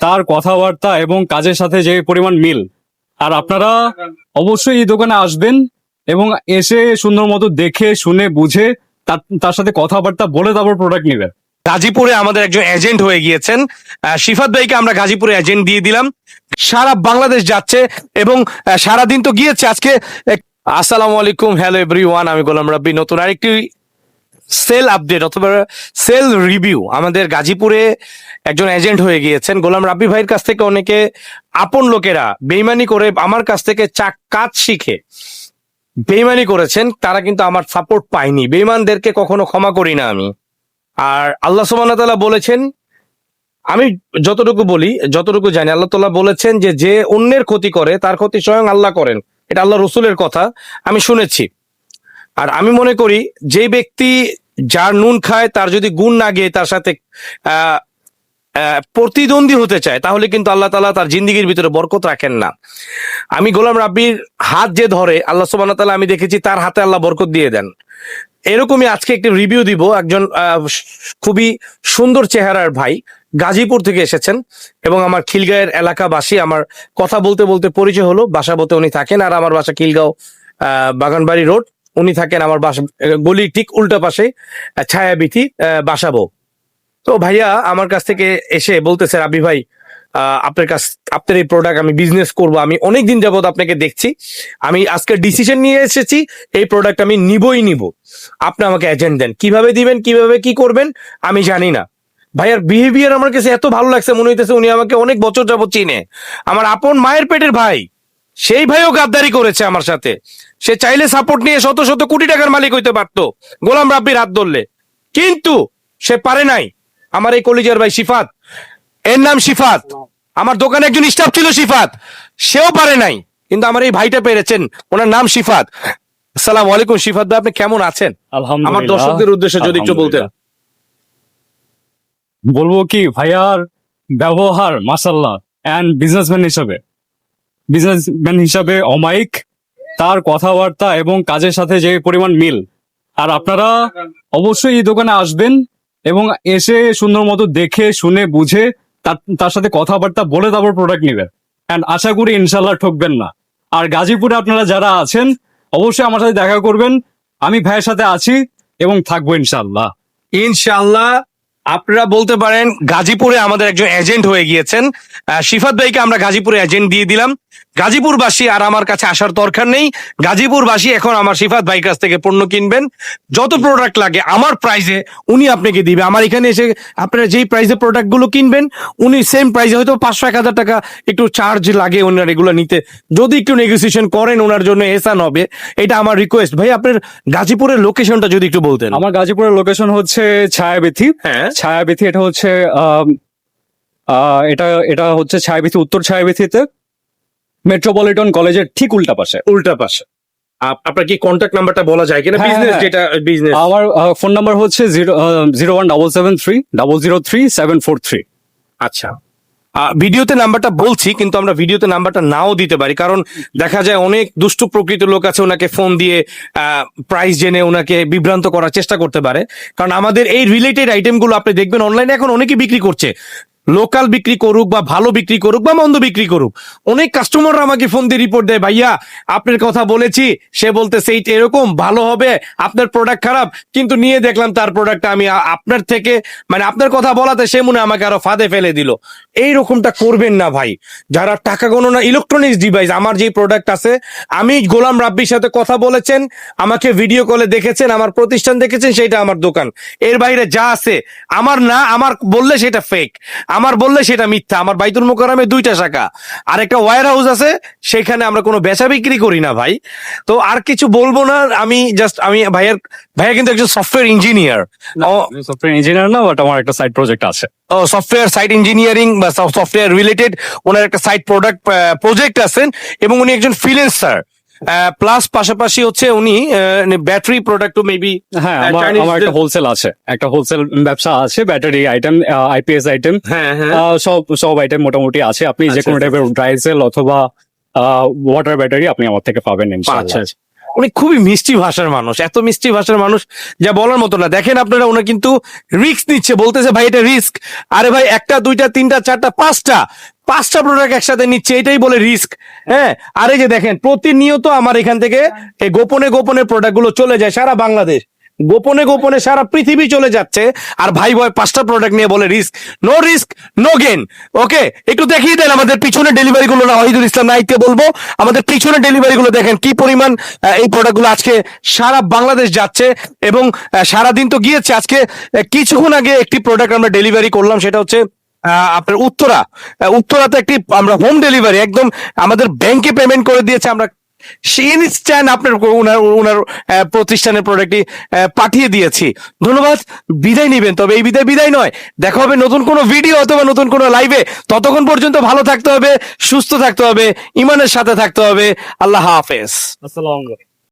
তার কথাবার্তা এবং কাজের সাথে যে পরিমাণ মিল। আর আপনারা অবশ্যই এই দোকানে আসবেন এবং এসে সুন্দর মতো দেখে শুনে বুঝে তার তার সাথে কথাবার্তা বলে তারপর প্রোডাক্ট নেবেন। গাজীপুরে আমাদের একজন এজেন্ট হয়ে গিয়েছেন। আহ, শিফাত ভাইকে আমরা গাজীপুরে এজেন্ট দিয়ে দিলাম। সারা বাংলাদেশ যাচ্ছে এবং আহ, সারাদিন তো গিয়েছে আজকে। এক- আসসালামু আলাইকুম হ্যালো এভরিওয়ান আমি গোলাম রাব্বি। নতুন আরেকটি সেল আপডেট অথবা সেল রিভিউ। আমাদের গাজীপুরে একজন এজেন্ট হয়ে গিয়েছেন। গোলাম রাব্বি ভাইয়ের কাছ থেকে অনেকে আপন লোকেরা বেইমানি করে আমার কাছ থেকে চাক কাজ শিখে বেইমানি করেছেন। তারা কিন্তু আমার সাপোর্ট পায়নি। বেইমানদেরকে কখনো ক্ষমা করি না আমি। আর আল্লাহ তাআলা বলেছেন, আমি যতটুকু বলি, যতটুকু জানি, আল্লাহ তাআলা বলেছেন যে যে অন্যের ক্ষতি করে, তার ক্ষতি স্বয়ং আল্লাহ করেন। এটা আল্লাহ রসুলের কথা। আমি শুনেছি। আর আমি মনে করি যে ব্যক্তি যার নুন খায়, তার যদি গুণ না গিয়ে তার সাথে প্রতিদ্বন্দ্বী হতে চায়, তাহলে কিন্তু আল্লাহ তাআলা তার জিন্দিগির ভিতরে বরকত রাখেন না। আমি গোলাম রাব্বির হাত যে ধরে, আল্লাহ সুবহানাহু তালা আমি দেখেছি তার হাতে আল্লাহ বরকত দিয়ে দেন। এরকমই আজকে একটি রিভিউ দিব, একজন খুবই সুন্দর চেহারার ভাই, গাজীপুর থেকে এসেছেন এবং আমার খিলগাঁয়ের এলাকাবাসী, আমার কথা বলতে বলতে পরিচয় হলো, বাসা বলতে উনি থাকেন, আর আমার বাসা খিলগাঁও বাগানবাড়ি রোড। উনি থাকেন আমার বাসা গলির ঠিক উল্টা পাশে ছায়াবিথি বাসাবো তো ভাইয়া আমার কাছ থেকে এসে বলতেছে রাবি ভাই আপনার কাছ, আপনার এই প্রোডাক্ট আমি বিজনেস করব। আমি অনেক দিন যাবত আপনাকে দেখছি। আমি আজকে ডিসিশন নিয়ে এসেছি, এই প্রোডাক্ট আমি নিবই নিব। আপনি আমাকে এজেন্ট দেন। কীভাবে দিবেন, কীভাবে কি করবেন, আমি জানি না। ভাইয়ার বিহেভিয়ার আমার কাছে এত ভালো লাগছে, মনে হইতেছে উনি আমাকে অনেক বছর যাবত চিনে। আমার আপন মায়ের পেটের ভাই। সেই ভাইও গাদ্দারি করেছে আমার সাথে। সে চাইলে সাপোর্ট নিয়ে শত শত কোটি টাকার মালিক হইতে পারতো। গোলাম রাব্বির হাত ধরলে। কিন্তু সে পারে নাই। আমার এই কলিজার ভাই শিফাত। এর নাম শিফাত। আমার দোকানে একজন স্টাফ ছিল শিফাত। সেও পারে নাই। কিন্তু আমার এই ভাইটা পেরেছেন। ওনার নাম শিফাত। সালাম আলাইকুম শিফাত ভাই আপনি কেমন আছেন? আমার দর্শকদের উদ্দেশ্যে যদি একটু বলতেন। বলব কি ভাইয়ার ব্যবহার মাসাল্লাহ অ্যান্ড বিজনেসম্যান হিসাবে। বিজনেসম্যান হিসাবে অমায়িক, তার কথাবার্তা এবং কাজের সাথে যে পরিমাণ মিল। আর আপনারা অবশ্যই এই দোকানে আসবেন এবং এসে সুন্দর মতো দেখে, শুনে, বুঝে, তার সাথে কথাবার্তা বলে তারপর প্রোডাক্ট নেবেন। অ্যান্ড আশা করি ইনশাল্লাহ ঠকবেন না। আর গাজীপুরে আপনারা যারা আছেন, অবশ্যই আমার সাথে দেখা করবেন। আমি ভাইয়ের সাথে আছি এবং থাকব ইনশাল্লাহ ইনশাআল্লাহ আপনারা বলতে পারেন, গাজীপুরে আমাদের একজন এজেন্ট হয়ে গিয়েছেন। শিফাত ভাইকে আমরা গাজীপুরে এজেন্ট দিয়ে দিলাম। গাজীপুরবাসী আর আমার কাছে আসার দরকার নেই। গাজীপুরবাসী এখন আমার সিফাত ভাই কাছ থেকে পণ্য কিনবেন। যত প্রোডাক্ট লাগে আমার প্রাইজে উনি আপনাকে দিবে। আমার এখানে এসে আপনারা যেই প্রাইসে প্রোডাক্টগুলো কিনবেন উনি সেম প্রাইসে হয়তো পাঁচশো এক হাজার টাকা একটু চার্জ লাগে ওনার এগুলো নিতে। যদি একটু নেগোসিয়েশন করেন ওনার জন্য এসান হবে এটা আমার রিকোয়েস্ট ভাই আপনার গাজীপুরের লোকেশনটা যদি একটু বলতেন। আমার গাজীপুরের লোকেশন হচ্ছে ছায়াবিথি হ্যাঁ। ছায়াবিথি এটা হচ্ছে এটা এটা হচ্ছে ছায়াবিথি উত্তর ছায়াবিথিতে মেট্রোপলিটন কলেজের ঠিক উল্টা পাশে। উল্টা পাশে। আপনার কি কন্ট্যাক্ট নাম্বারটা বলা যায় কিনা? হ্যাঁ, বিজনেস হ্যাঁ। যেটা বিজনেস আমার ফোন নাম্বার হচ্ছে zero zero one double seven three double zero three seven four three আচ্ছা। ভিডিওতে নাম্বারটা বলছি কিন্তু আমরা ভিডিওতে নাম্বারটা নাও দিতে পারি কারণ দেখা যায় অনেক দুষ্টু প্রকৃতির লোক আছে ওনাকে ফোন দিয়ে প্রাইস জেনে ওনাকে বিভ্রান্ত করার চেষ্টা করতে পারে। কারণ আমাদের এই রিলেটেড আইটেমগুলো আপনি দেখবেন অনলাইনে এখন অনেকে বিক্রি করছে। লোকাল বিক্রি করুক বা ভালো বিক্রি করুক বা মন্দ বিক্রি করুক, অনেক কাস্টমাররা আমাকে ফোন দিয়ে রিপোর্ট দেয়, ভাইয়া, আপনার কথা বলেছি, সে বলতেছে এইটা এরকম, ভালো হবে, আপনার প্রোডাক্ট খারাপ, কিন্তু নিয়ে দেখলাম তার প্রোডাক্টটা আমি আপনার থেকে মানে আপনার কথা বলাতে সে মনে আমাকে আরও ফাঁদে ফেলে দিল। এই রকমটা করবেন না ভাই। যারা টাকা গণনা ইলেকট্রনিক্স ডিভাইস আমার যে প্রোডাক্ট আছে, আমি গোলাম রাব্বির সাথে কথা বলেছেন, আমাকে ভিডিও কলে দেখেছেন, আমার প্রতিষ্ঠান দেখেছেন সেটা আমার দোকান। এর বাইরে যা আছে, আমার না, আমার বললে সেটা ফেক আমার বললে সেটা মিথ্যা। আমার বাইতুল মোকারমে দুইটা শাখা। আর একটা ওয়ার হাউস আছে সেখানে আমরা কোনো বেচা বিক্রি করি না ভাই। তো আর কিছু বলব না আমি জাস্ট আমি ভাইয়ের ভাইয়া কিন্তু একজন সফটওয়্যার ইঞ্জিনিয়ার সফটওয়্যার ইঞ্জিনিয়ার না বাট আমার একটা সাইড প্রজেক্ট আছে। সফটওয়্যার সাইট ইঞ্জিনিয়ারিং বা সফটওয়্যার রিলেটেড ওনার একটা সাইট প্রোডাক্ট প্রজেক্ট আছেন এবং উনি একজন ফ্রিল্যান্সার প্লাস পাশাপাশি হচ্ছে উনি ব্যাটারি প্রোডাক্টও মেবি হ্যাঁ আমার একটা হোলসেল আছে একটা হোলসেল ব্যবসা আছে ব্যাটারি আইটেম আইপিএস আইটেম হ্যাঁ হ্যাঁ। সব সব আইটেম মোটামুটি আছে। আপনি যে কোনো। টাইপের ড্রাই সেল অথবা ওয়াটার ব্যাটারি আপনি আমার থেকে পাবেন আচ্ছা ইনশাআল্লাহ। আচ্ছা। উনি খুবই মিষ্টি ভাষার মানুষ এত মিষ্টি ভাষার মানুষ যা বলার মতো না। দেখেন আপনারা ওনা কিন্তু রিস্ক নিচ্ছে বলতেছে ভাই এটা রিস্ক আরে ভাই একটা দুইটা তিনটা চারটা পাঁচটা। পাঁচটা প্রোডাক্ট একসাথে নিচ্ছে এটাই বলে রিস্ক হ্যাঁ? আরে যে দেখেন প্রতিনিয়ত আমার এখান থেকে এই গোপনে গোপনে প্রোডাক্টগুলো চলে যায় সারা বাংলাদেশ। গোপনে গোপনে সারা পৃথিবী চলে যাচ্ছে আর ভাই ভয় পাঁচটা প্রোডাক্ট নিয়ে বলে risk no risk no gain okay একটু দেখিয়ে দেন আমাদের পিছনে ডেলিভারি গুলো না ওয়াহিদুল ইসলাম নাইককে বলব আমাদের পিছনে ডেলিভারি গুলো দেখেন কি পরিমাণ এই প্রোডাক্টগুলো আজকে সারা বাংলাদেশ যাচ্ছে এবং আহ, সারাদিন তো গিয়েছে আজকে কিছুক্ষণ আগে একটি প্রোডাক্ট আমরা ডেলিভারি করলাম সেটা হচ্ছে আপনার উত্তরা। উত্তরাতে একটি, আমরা হোম ডেলিভারি একদম আমাদের ব্যাংকে পেমেন্ট করে দিয়েছে, আমরা ইনস্ট্যান্ট আপনার ওনার ওনার প্রতিষ্ঠানের প্রোডাক্টটি পাঠিয়ে দিয়েছি। ধন্যবাদ, বিদায় নিবেন, তবে এই বিদায় বিদায় নয়, দেখা হবে নতুন কোনো ভিডিও অথবা নতুন কোনো লাইভে ততক্ষণ পর্যন্ত ভালো থাকতে হবে, সুস্থ থাকতে হবে, ইমানের সাথে থাকতে হবে, আল্লাহ হাফেজ। আসসালামু আলাইকুম।